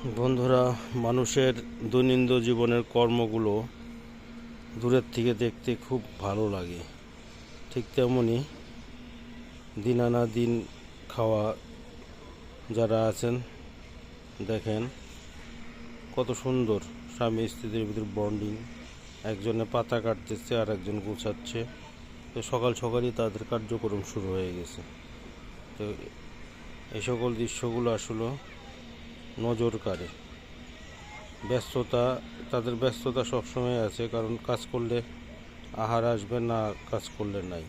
বন্ধুরা, মানুষের দৈনন্দিন জীবনের কর্মগুলো দূরের থেকে দেখতে খুব ভালো লাগে। ঠিক তেমনই দিন আনা দিন খাওয়া যারা আছেন, দেখেন কত সুন্দর স্বামী স্ত্রীদের ভিতর বন্ডিং একজনে পাতা কাটতেছে আর একজন গুছাচ্ছে। তো সকাল সকালই তাদের কার্যক্রম শুরু হয়ে গেছে। তো এই সকল দৃশ্যগুলো আসলে নজর কাড়ে ব্যস্ততা, তাদের ব্যস্ততা সবসময় আছে, কারণ কাজ করলে আহার আসবে না, কাজ করলে নাই।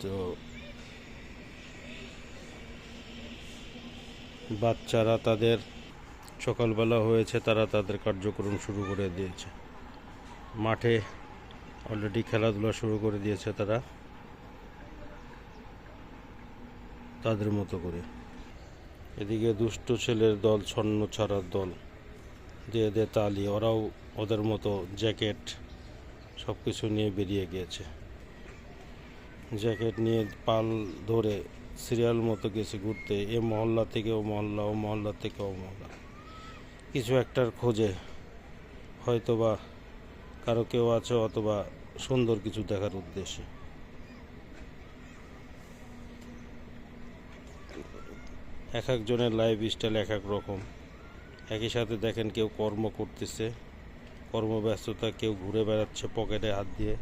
তো বাচ্চারা তাদের, সকালবেলা হয়েছে, তারা তাদের কার্যক্রম শুরু করে দিয়েছে। মাঠে অলরেডি খেলাধুলা শুরু করে দিয়েছে তারা। তাদের মতো করে। এদিকে দুষ্ট ছেলের দল ছন্ন ছাড়ার দল। দিয়ে দে তালি, ওরাও ওদের মতো জ্যাকেট সব কিছু নিয়ে বেরিয়ে গিয়েছে। জ্যাকেট নিয়ে পাল ধরে সিরিয়াল মতো গেছে ঘুরতে, এ মহল্লা থেকে ও মহল্লা ও মহল্লা থেকে ও মহল্লা। কিছু একটার খোঁজে হয়তোবা কারও কেউ আছে, অথবা সুন্দর কিছু দেখার উদ্দেশ্যে। এক একজনের লাইফ স্টাইল এক এক রকম। একই সাথে দেখেন কেউ কর্ম করতেছে, কর্মব্যস্ততা, কেউ ঘুরে বেড়াচ্ছে পকেটে হাত দিয়ে,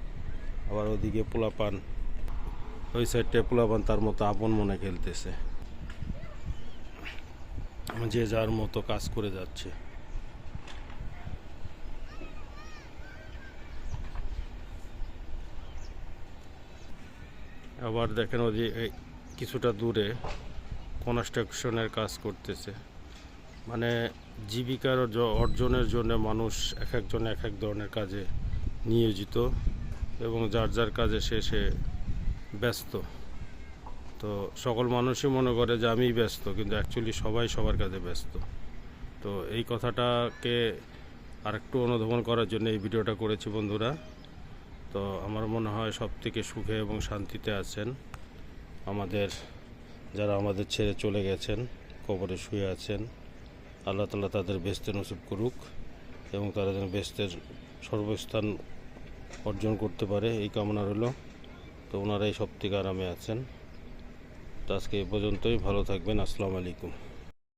আবার ওদিকে পোলাপান, ওই সাইডটা পোলাপান তার মতো আপন মনে খেলতেছে। যে যার মতো কাজ করে যাচ্ছে। আবার দেখেন ওই কিছুটা দূরে কনস্ট্রাকশনের কাজ করতেছে। মানে জীবিকার অর্জনের জন্য মানুষ এক একজন এক এক ধরনের কাজে নিয়োজিত এবং যার যার কাজে সে সে ব্যস্ত। তো সকল মানুষই মনে করে যে আমিই ব্যস্ত, কিন্তু অ্যাকচুয়ালি সবাই সবার কাজে ব্যস্ত। তো এই কথাটাকে আরেকটু অনুধাবন করার জন্য এই ভিডিওটা করেছি বন্ধুরা। তো আমার মনে হয় সব থেকে সুখে এবং শান্তিতে আছেন আমাদের যারা আমাদের ছেড়ে চলে গেছেন, কবরে শুয়ে আছেন, আল্লাহ তালা তাদের বেস্তে নসিব করুক এবং তারা যেন বেস্তের সর্বস্থান অর্জন করতে পারে, এই কামনা রইল। তো ওনারাই সব থেকে আরামে আছেন। তো আজকে এ পর্যন্তই, ভালো থাকবেন, আসসালামু আলাইকুম।